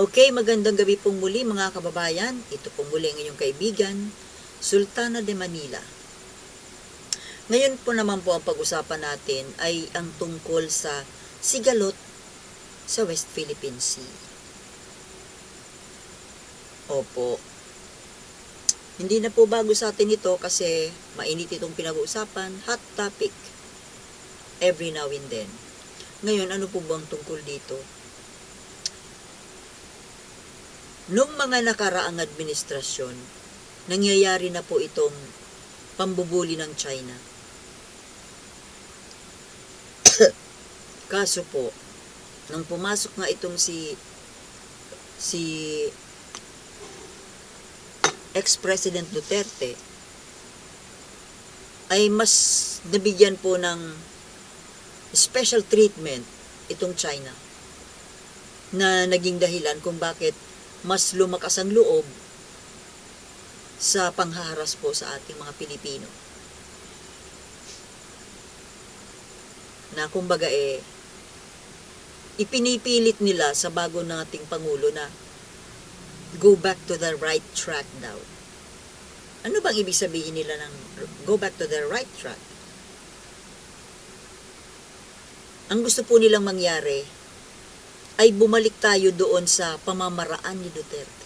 Okay, magandang gabi pong muli mga kababayan. Ito pong muli ang inyong kaibigan, Sultana de Manila. Ngayon po naman po ang pag-usapan natin ay ang tungkol sa sigalot sa West Philippine Sea. Opo. Hindi na po bago sa atin ito kasi mainit itong pinag-uusapan, hot topic every now and then. Ngayon, ano po bang tungkol dito? Nung mga nakaraang administrasyon, nangyayari na po itong pambubuli ng China. Kaso po, nung pumasok nga itong si si ex-president Duterte ay mas nabigyan po ng special treatment itong China na naging dahilan kung bakit mas lumakas ang loob sa panghaharas po sa ating mga Pilipino. Na kumbaga eh, ipinipilit nila sa bago nating Pangulo na go back to the right track daw. Ano bang ibig sabihin nila ng go back to the right track? Ang gusto po nilang mangyari ay bumalik tayo doon sa pamamaraan ni Duterte.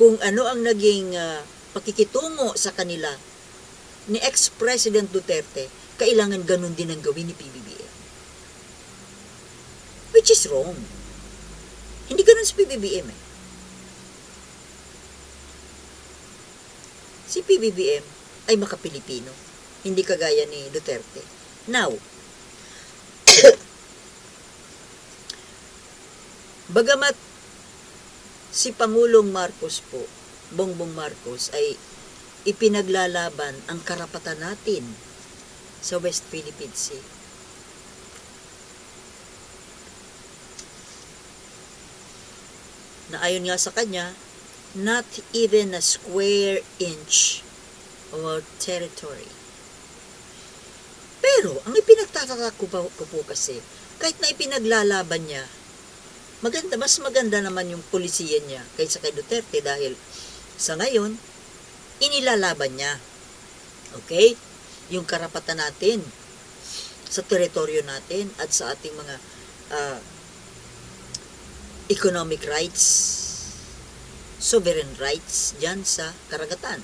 Kung ano ang naging ah, pakikitungo sa kanila ni ex-president Duterte, kailangan ganun din ang gawin ni PBBM. Which is wrong. Hindi ganun si PBBM eh. Si PBBM ay makapilipino. Hindi kagaya ni Duterte. Now, Bagamat si Pangulong Marcos po, Bongbong Marcos, ay ipinaglalaban ang karapatan natin sa West Philippine Sea. Na ayon nga sa kanya, not even a square inch of our territory. Pero, ang ipinagtataka ko, po kasi, kahit na ipinaglalaban niya maganda, mas maganda naman yung polisiyan niya kaysa kay Duterte dahil sa ngayon, inilalaban niya. Okay? Yung karapatan natin sa teritoryo natin at sa ating mga ah, economic rights, sovereign rights dyan sa karagatan.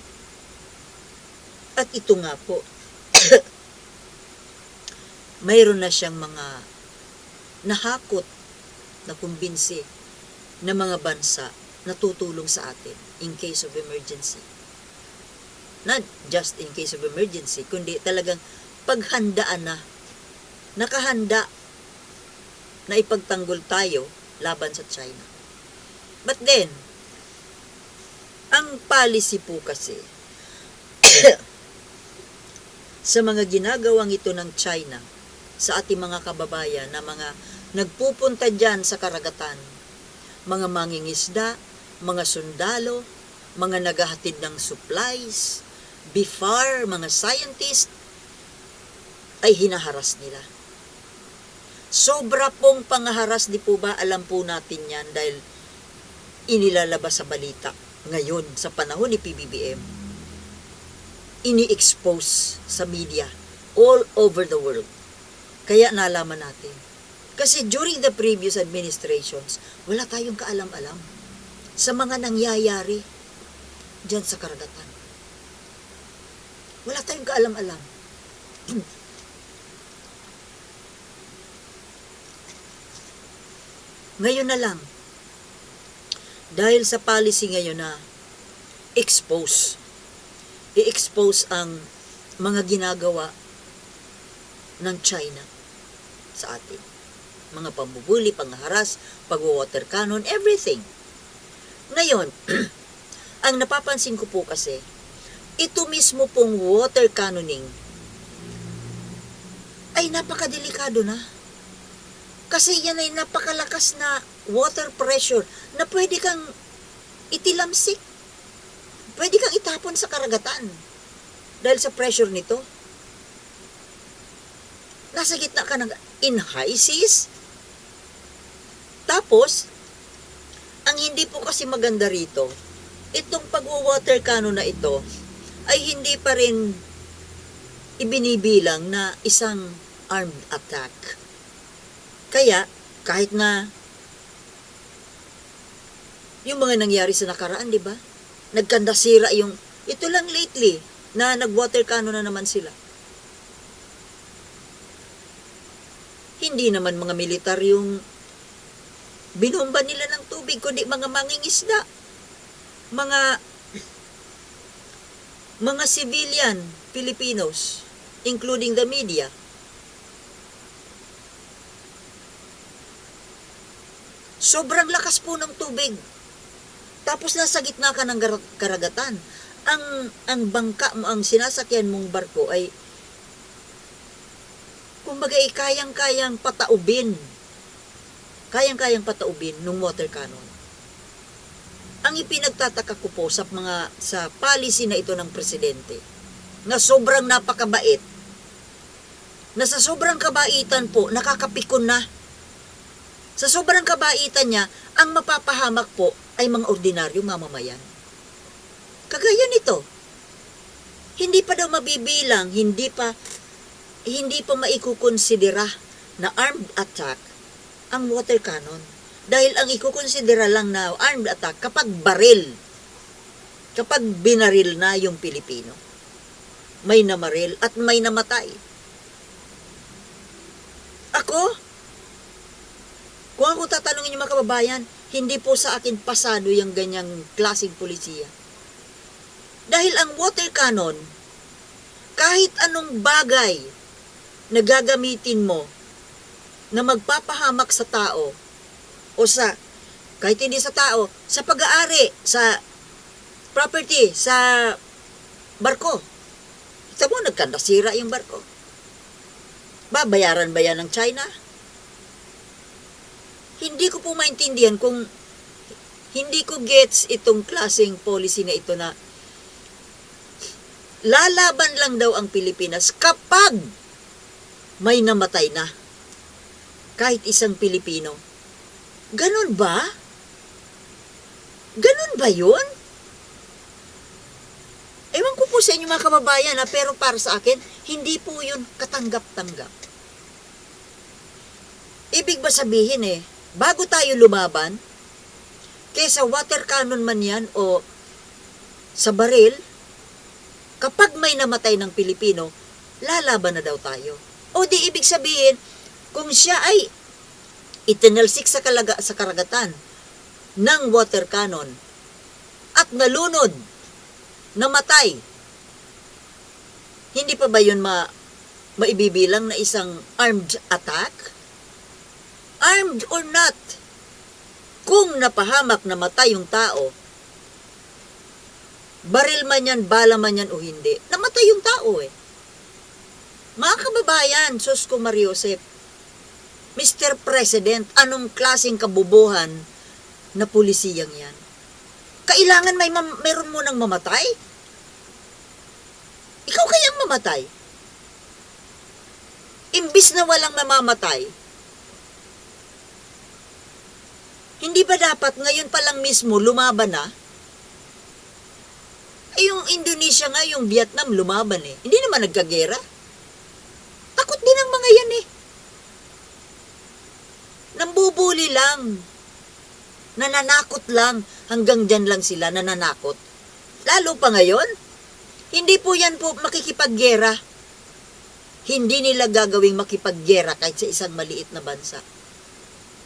At ito nga po, mayroon na siyang mga nahakot na kumbinsi ng mga bansa na tutulong sa atin in case of emergency. Not just in case of emergency, kundi talagang paghandaan na, nakahanda na ipagtanggol tayo laban sa China. But then, ang policy po kasi sa mga ginagawang ito ng China sa ating mga kababayan na mga nagpupunta dyan sa karagatan. Mga mangingisda, mga sundalo, mga naghahatid ng supplies, before mga scientist, ay hinaharas nila. Sobra pong pangaharas, di po ba alam po natin yan dahil inilalabas sa balita ngayon sa panahon ni PBBM. Ini-expose sa media all over the world. Kaya nalaman natin kasi during the previous administrations, wala tayong kaalam-alam sa mga nangyayari dyan sa karagatan. Wala tayong kaalam-alam. ngayon na lang, dahil sa policy ngayon na expose, i-expose ang mga ginagawa ng China sa atin mga pambubuli, pangharas, pag-water cannon, everything. Ngayon, ang napapansin ko po kasi, ito mismo pong water cannoning ay napakadelikado na. Kasi yan ay napakalakas na water pressure na pwede kang itilamsik. Pwede kang itapon sa karagatan dahil sa pressure nito. Nasa gitna ka ng in high seas, tapos, hindi po kasi maganda rito, itong pag-water cannon na ito ay hindi pa rin ibinibilang na isang armed attack. Kaya, kahit na yung mga nangyari sa nakaraan, di ba? Nagkandasira yung, ito lang lately, na nag-water cannon na naman sila. Hindi naman mga militar yung binomba nila ng tubig, kundi mga mangingisda. Mga mga civilian Filipinos, including the media. Sobrang lakas po ng tubig. Tapos nasa gitna ka ng karagatan. Ang ang bangka mo, ang sinasakyan mong barko ay kumbaga ay kayang-kayang pataubin. Kayang-kayang pataubin ng water cannon. Ang ipinagtataka ko po sa mga sa policy na ito ng presidente na sobrang napakabait na sa sobrang kabaitan po nakakapikon na sa sobrang kabaitan niya, ang mapapahamak po ay mga ordinaryong mamamayan. Kagaya nito. Hindi pa daw mabibilang, hindi pa hindi pa maikukonsidera na armed attack ang water cannon. Dahil ang ikukonsidera lang na armed attack kapag baril. Kapag binaril na yung Pilipino. May namaril at may namatay. Ako, kung ako tatanungin yung mga kababayan, hindi po sa akin pasado yung ganyang klaseng polisiya. Dahil ang water cannon, kahit anong bagay na gagamitin mo na magpapahamak sa tao o sa, kahit hindi sa tao, sa pag-aari, sa property, sa barko. Ito mo, nagkandasira yung barko. Babayaran ba yan ng China? hindi ko po maintindihan kung hindi ko gets itong klaseng policy na ito na lalaban lang daw ang Pilipinas kapag may namatay na. Kahit isang Pilipino. Ganon ba? Ganon ba yun? Ewan ko po sa inyo mga kababayan ha, pero para sa akin, hindi po yun katanggap-tanggap. Ibig ba sabihin eh, bago tayo lumaban, kesa water cannon man yan o sa baril, kapag may namatay ng Pilipino, lalaban na daw tayo. O di ibig sabihin, kung siya ay itinalsik sa, kalaga, sa karagatan ng water cannon at nalunod, namatay, hindi pa ba yun ma, maibibilang na isang armed attack? armed or not, kung napahamak na matay yung tao, baril man yan, bala man yan o hindi, namatay yung tao eh. Mga kababayan, Sus ko Mariosep, Mr. President, anong klaseng kabubuhan na pulisiyang yan? Kailangan may mam- meron mo nang mamatay? Ikaw kayang mamatay? Imbis na walang namamatay, Hindi ba dapat ngayon pa lang mismo lumaban na? Eh yung Indonesia nga, yung Vietnam lumaban eh. Hindi naman nagkagera. Takot din ang mga yan eh. Nambubuli lang. Nananakot lang. Hanggang dyan lang sila nananakot. Lalo pa ngayon, hindi po yan po makikipaggera. Hindi nila gagawing makipaggera kahit sa isang maliit na bansa.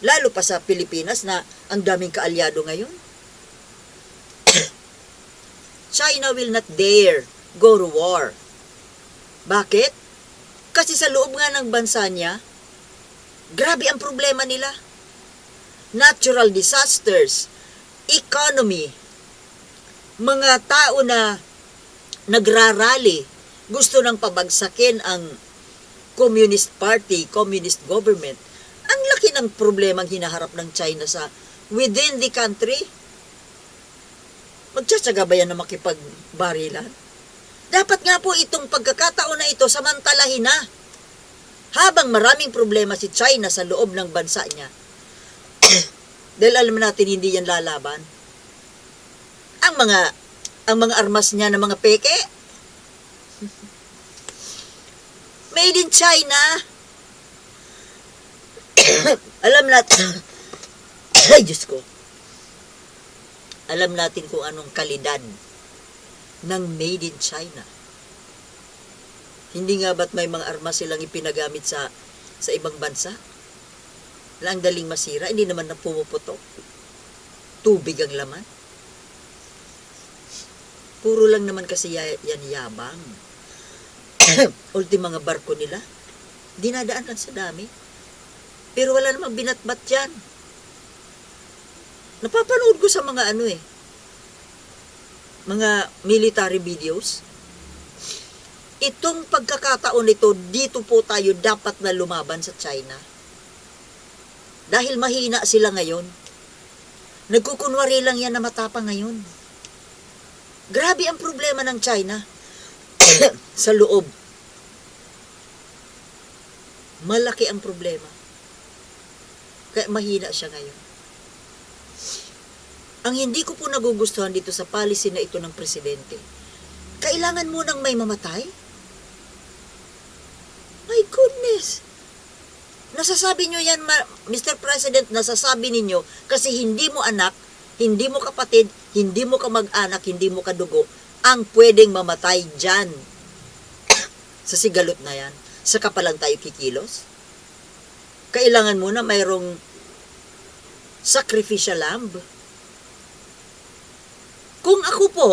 Lalo pa sa Pilipinas na ang daming kaalyado ngayon. China will not dare go to war. Bakit? Kasi sa loob nga ng bansa niya, grabe ang problema nila. Natural disasters, economy, mga tao na nagrarally, gusto nang pabagsakin ang Communist Party, Communist Government. Ang laki ng problemang hinaharap ng China sa within the country. Magtsatsaga ba yan na makipagbarilan? Dapat nga po itong pagkakataon na ito samantalahin na. Habang maraming problema si China sa loob ng bansa niya, Dahil alam natin hindi yan lalaban. Ang mga ang mga armas niya ng mga peke. Made in China. alam natin. Ay, Diyos ko. Alam natin kung anong kalidad ng made in China. Hindi nga ba't may mga armas silang ipinagamit sa sa ibang bansa? Lang daling masira, hindi naman na pumuputok. Tubig ang laman. Puro lang naman kasi ya- yan yabang. Ulti mga barko nila, dinadaan lang sa dami. Pero wala namang binatbat yan. Napapanood ko sa mga ano eh, mga military videos. Itong pagkakataon ito, dito po tayo dapat na lumaban sa China. Dahil mahina sila ngayon. Nagkukunwari lang yan na matapang ngayon. Grabe ang problema ng China sa loob. Malaki ang problema. Kaya mahina siya ngayon. Ang hindi ko po nagugustuhan dito sa policy na ito ng presidente, kailangan mo nang may mamatay? My goodness! Nasasabi nyo yan, Mr. President, nasasabi ninyo kasi hindi mo anak, hindi mo kapatid, hindi mo kamag-anak, hindi mo kadugo, ang pwedeng mamatay dyan. sa sigalot na yan. Saka pa lang tayo kikilos. Kailangan mo na mayroong sacrificial lamb. Kung ako po,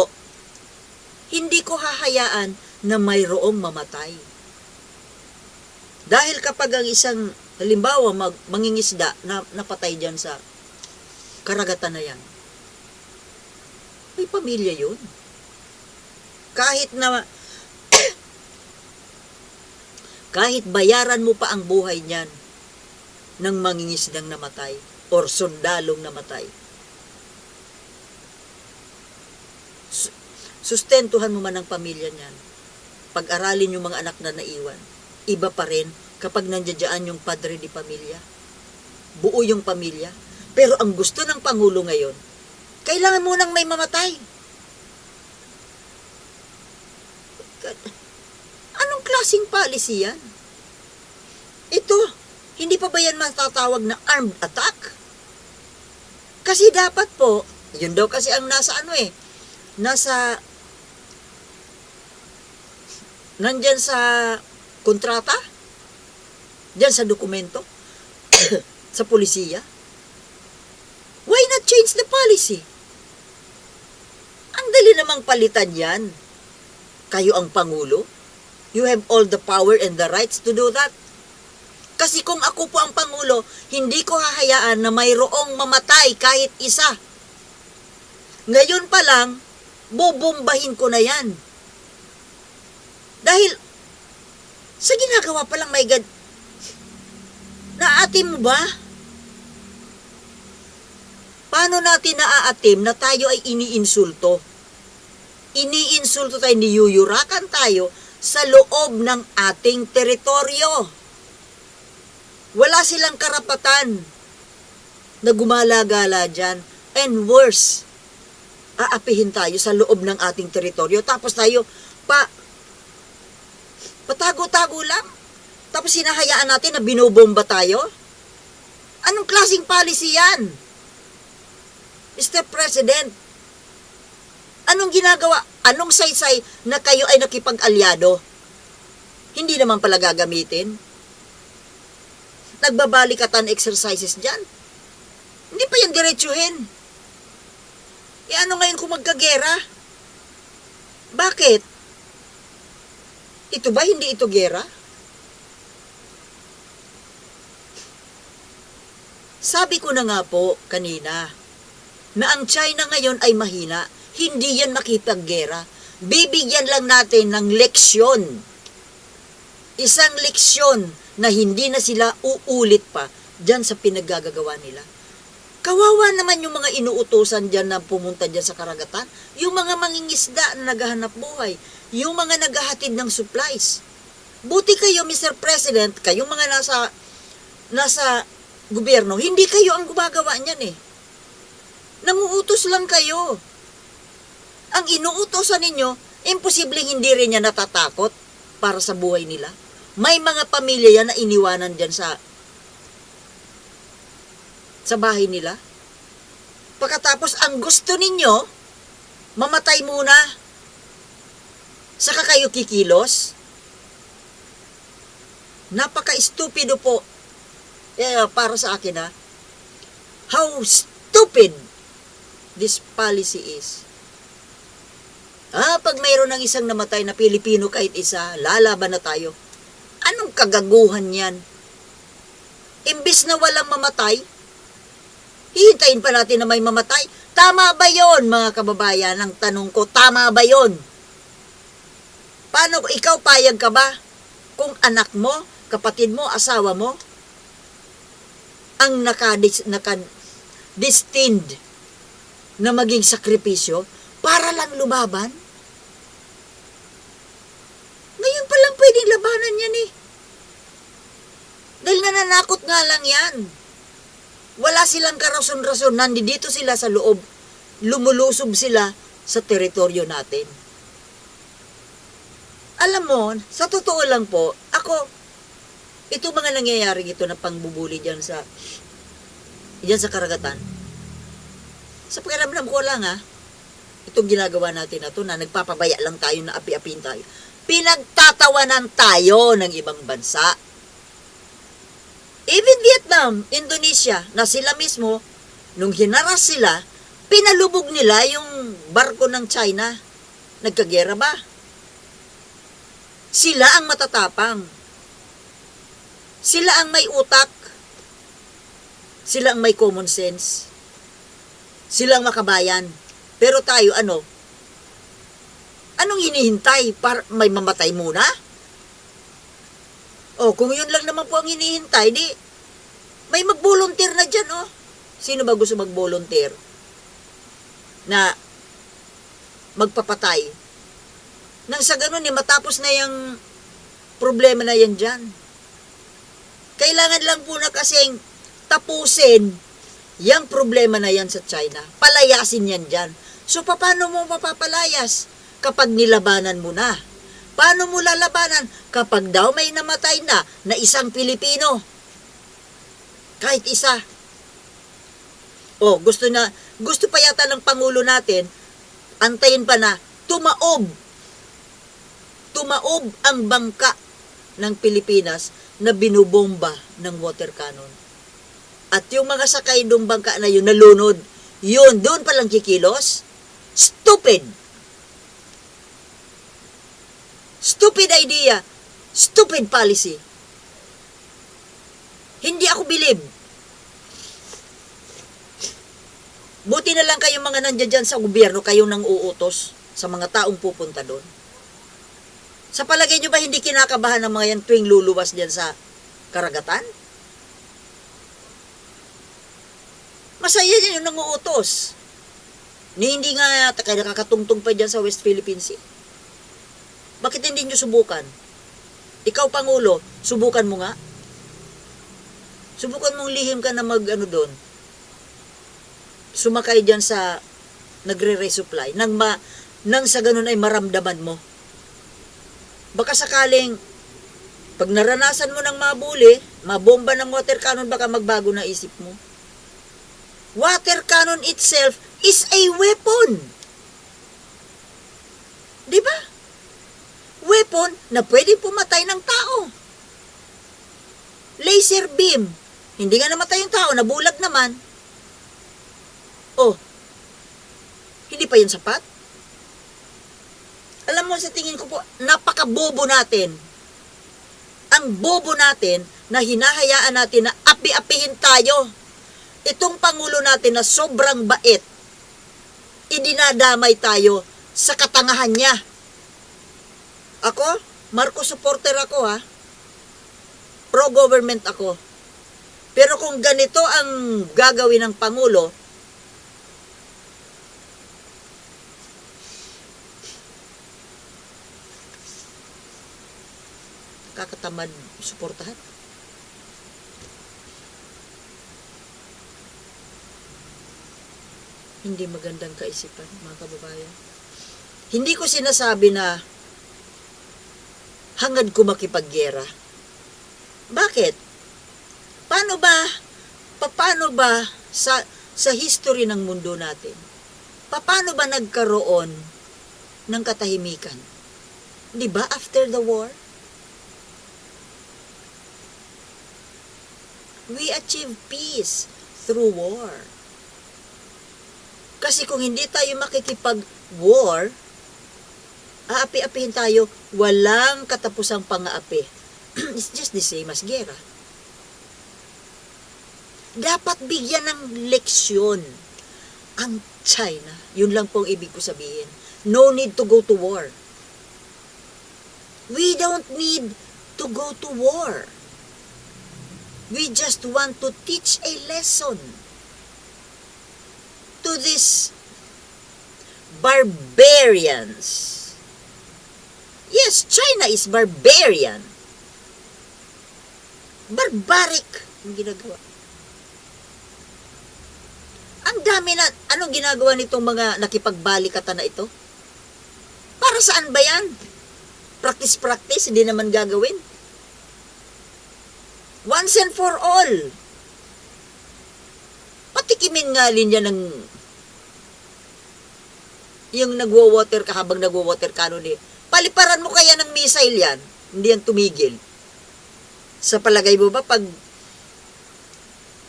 hindi ko hahayaan na mayroong mamatay. Dahil kapag ang isang, halimbawa, mag, mangingisda na napatay dyan sa karagatan na yan, may pamilya yun. Kahit na, kahit bayaran mo pa ang buhay niyan ng mangingisdang namatay or sundalong namatay, su- sustentuhan mo man ang pamilya niyan. Pag-aralin yung mga anak na naiwan. Iba pa rin kapag nandiyadyaan yung padre di pamilya. Buo yung pamilya. Pero ang gusto ng Pangulo ngayon, kailangan mo nang may mamatay. Anong klasing policy yan? Ito, hindi pa ba yan matatawag na armed attack? Kasi dapat po, yun daw kasi ang nasa ano eh, nasa, nandyan sa kontrata, dyan sa dokumento, sa polisiya. Why not change the policy? Ang dali namang palitan yan. Kayo ang Pangulo. You have all the power and the rights to do that. Kasi kung ako po ang Pangulo, hindi ko hahayaan na mayroong mamatay kahit isa. Ngayon pa lang, bobombahin ko na yan. Dahil, sa ginagawa pa lang, my God, naaatim mo ba? Paano natin naaatim na tayo ay iniinsulto? Iniinsulto tayo, niyuyurakan tayo sa loob ng ating teritoryo. Wala silang karapatan na gumala-gala dyan. And worse, aapihin tayo sa loob ng ating teritoryo. Tapos tayo, pa, patago-tago lang. Tapos sinahayaan natin na binobomba tayo. Anong klaseng policy yan? Mr. President, anong ginagawa? Anong saysay na kayo ay nakipag-alyado? Hindi naman pala gagamitin. Nagbabalikatan exercises dyan. Hindi pa yan diretsuhin. E ano ngayon kung magkagera? Bakit? Ito ba hindi ito gera? Sabi ko na nga po kanina, na ang China ngayon ay mahina, hindi yan makipaggera. Bibigyan lang natin ng leksyon. Isang leksyon na hindi na sila uulit pa dyan sa pinaggagawa nila. Kawawa naman yung mga inuutosan dyan na pumunta dyan sa karagatan. Yung mga mangingisda na naghahanap buhay. Yung mga naghahatid ng supplies. Buti kayo, Mr. President, kayong mga nasa, nasa gobyerno, hindi kayo ang gumagawa niyan eh Nanguutos lang kayo. Ang inuutosan ninyo, imposibleng hindi rin niya natatakot para sa buhay nila. May mga pamilya yan na iniwanan dyan sa sa bahay nila. Pagkatapos, ang gusto ninyo, mamatay muna. Saka kayo kikilos. Napaka-stupido po. Eh, para sa akin ha. How stupid this policy is. Ah, pag mayroon ng isang namatay na Pilipino kahit isa, lalaban na tayo. Anong kagaguhan yan? Imbis na walang mamatay, hihintayin pa natin na may mamatay. Tama ba yon mga kababayan? Ang tanong ko, tama ba yon? Paano, ikaw payag ka ba? Kung anak mo, kapatid mo, asawa mo, ang nakadis, nakadestined na maging sakripisyo para lang lumaban? Ngayon pa lang pwedeng labanan yan eh. Dahil nananakot nga lang yan. Wala silang karason-rason. Nandito sila sa loob. Lumulusob sila sa teritoryo natin. Alam mo, sa totoo lang po, ako, ito mga nangyayari ito na pangbubuli dyan sa, dyan sa karagatan. Sa pakiramdam ko lang ha, itong ginagawa natin na to na nagpapabaya lang tayo na api-apin tayo. Pinagtatawanan tayo ng ibang bansa. Even Vietnam, Indonesia, na sila mismo, nung hinaras sila, pinalubog nila yung barko ng China. Nagkagera ba? Sila ang matatapang. Sila ang may utak. Sila ang may common sense. Sila ang makabayan. Pero tayo, ano? Anong hinihintay? Para may mamatay muna? O, kung yun lang naman po ang hinihintay, di, may mag-volunteer na dyan, oh. Sino ba gusto mag-volunteer? Na magpapatay. Nang sa ganun, eh, matapos na yung problema na yan dyan. Kailangan lang po na kasing tapusin yung problema na yan sa China. Palayasin yan dyan. So, paano mo mapapalayas kapag nilabanan mo na? Paano mo lalabanan kapag daw may namatay na na isang Pilipino? Kahit isa. Oh, gusto na gusto pa yata ng pangulo natin antayin pa na tumaob. Tumaob ang bangka ng Pilipinas na binubomba ng water cannon. At yung mga sakay ng bangka na yun nalunod, yun, doon pa lang kikilos. Stupid! Stupid idea. Stupid policy. Hindi ako bilib. Buti na lang kayong mga nandiyan dyan sa gobyerno, kayong nang uutos sa mga taong pupunta doon. Sa palagay nyo ba hindi kinakabahan ng mga yan tuwing luluwas dyan sa karagatan? Masaya yan yung nanguutos. Ni hindi nga nakakatungtong pa dyan sa West Philippine Sea. Bakit hindi nyo subukan? Ikaw, Pangulo, subukan mo nga. Subukan mong lihim ka na mag, ano doon, sumakay dyan sa nagre-resupply. Nang, ma, nang sa ganun ay maramdaman mo. Baka sakaling, pag naranasan mo ng mabuli, mabomba ng water cannon, baka magbago na isip mo. Water cannon itself is a weapon. Di ba? Weapon na pwedeng pumatay ng tao. Laser beam. Hindi nga namatay yung tao, nabulag naman. Oh, hindi pa yun sapat? Alam mo, sa tingin ko po, napakabobo natin. Ang bobo natin na hinahayaan natin na api-apihin tayo. Itong Pangulo natin na sobrang bait, idinadamay tayo sa katangahan niya. Ako, Marcos supporter ako ha. Pro-government ako. Pero kung ganito ang gagawin ng Pangulo, kakatamad suportahan. Hindi magandang kaisipan, mga kababayan. Hindi ko sinasabi na hangad ko makipaggera. Bakit? Paano ba, paano ba sa, sa history ng mundo natin, paano ba nagkaroon ng katahimikan? Di ba after the war? We achieve peace through war. Kasi kung hindi tayo makikipag-war, aapi-apihin tayo, walang katapusang pang-aapi. It's just the same as gera. Dapat bigyan ng leksyon ang China. Yun lang pong ibig ko sabihin. No need to go to war. We don't need to go to war. We just want to teach a lesson to these barbarians. Yes, China is barbarian. Barbaric ang ginagawa. Ang dami na, anong ginagawa nitong mga nakipagbalikatan na ito? Para saan ba yan? Practice-practice, hindi naman gagawin. Once and for all. Patikimin nga linya ng yung nagwo-water ka habang nagwo-water cannon eh. Paliparan mo kaya ng missile yan. Hindi yan tumigil. Sa palagay mo ba, pag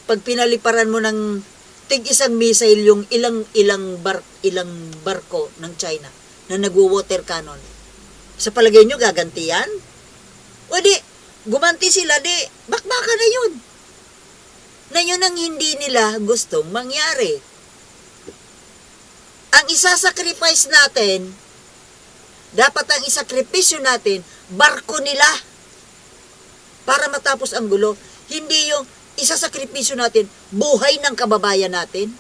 pag pinaliparan mo ng tig isang missile yung ilang ilang bar, ilang barko ng China na nagwo-water cannon. Sa palagay nyo, gaganti yan? O di, gumanti sila, di, bakbaka na yun. Na yun ang hindi nila gustong mangyari. Ang isasacrifice natin, dapat ang isakripisyo natin, barko nila para matapos ang gulo. Hindi yung isasakripisyo natin, buhay ng kababayan natin.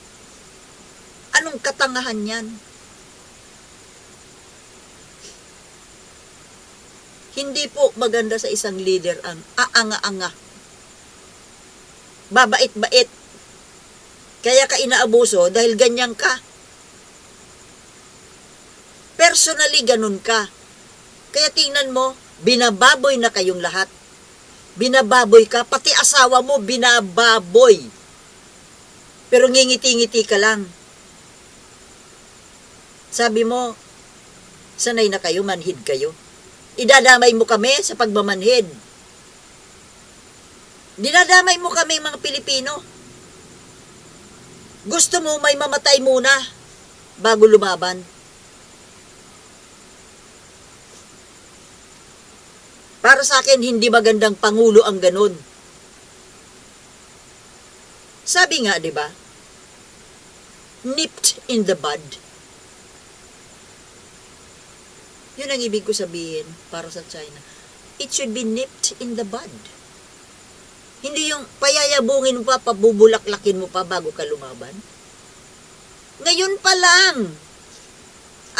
Anong katangahan yan? Hindi po maganda sa isang leader ang aanga-anga. Babait-bait. Kaya ka inaabuso dahil ganyan ka. Personally, ganun ka. Kaya tingnan mo, binababoy na kayong lahat. Binababoy ka, pati asawa mo, binababoy. Pero ngingiti-ngiti ka lang. Sabi mo, sanay na kayo, manhid kayo. Idadamay mo kami sa pagmamanhid. Dinadamay mo kami mga Pilipino. Gusto mo may mamatay muna bago lumaban. Para sa akin, hindi magandang pangulo ang ganun. Sabi nga, di ba? Nipped in the bud. Yun ang ibig ko sabihin para sa China. It should be nipped in the bud. Hindi yung payayabungin mo pa, pabubulaklakin mo pa bago ka lumaban. Ngayon pa lang.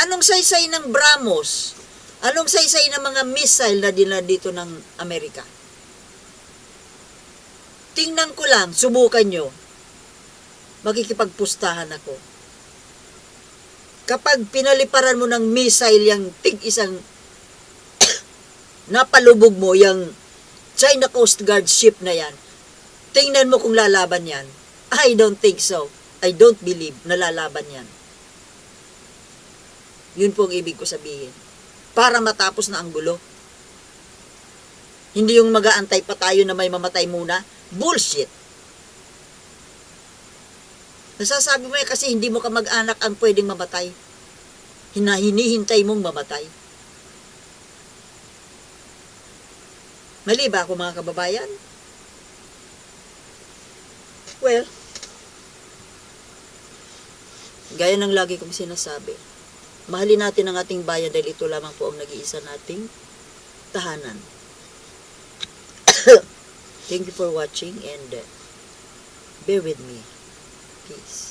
Anong saysay ng Brahmos? Anong saysay ng mga missile na dinala dito ng Amerika? Tingnan ko lang, subukan nyo. Makikipagpustahan ako. Kapag pinaliparan mo ng missile yung tig isang napalubog mo yung China Coast Guard ship na yan, tingnan mo kung lalaban yan. I don't think so. I don't believe na lalaban yan. Yun po ang ibig ko sabihin. Para matapos na ang gulo. Hindi yung mag-aantay pa tayo na may mamatay muna. Bullshit. Nasasabi mo eh kasi hindi mo ka mag-anak ang pwedeng mamatay. Hina, hinihintay mong mamatay. Mali ba ako mga kababayan? Well, gaya ng lagi kong sinasabi, mahalin natin ang ating bayan dahil ito lamang po ang nag-iisa nating tahanan. Thank you for watching and uh, bear with me. Peace.